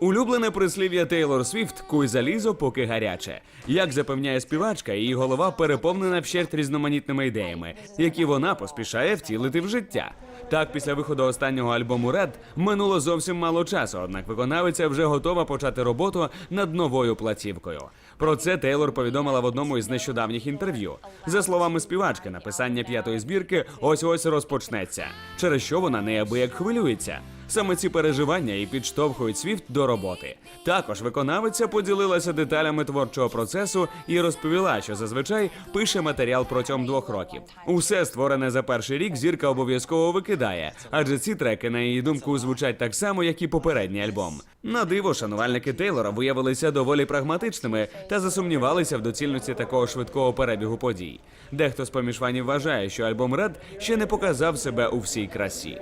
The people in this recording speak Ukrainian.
Улюблене прислів'я Тейлор Свіфт куй залізо, поки гаряче. Як запевняє співачка, її голова переповнена вщерть різноманітними ідеями, які вона поспішає втілити в життя. Так, після виходу останнього альбому Red минуло зовсім мало часу, однак виконавиця вже готова почати роботу над новою платівкою. Про це Тейлор повідомила в одному із нещодавніх інтерв'ю. За словами співачки, написання п'ятої збірки ось ось розпочнеться, через що вона неабияк хвилюється. Саме ці переживання і підштовхують Свіфт до роботи. Також виконавиця поділилася деталями творчого процесу і розповіла, що зазвичай пише матеріал протягом двох років. Усе створене за перший рік зірка обов'язково викидає, адже ці треки, на її думку, звучать так само, як і попередній альбом. На диво, шанувальники Тейлора виявилися доволі прагматичними та засумнівалися в доцільності такого швидкого перебігу подій. Дехто з поміж фанів вважає, що альбом Red ще не показав себе у всій красі.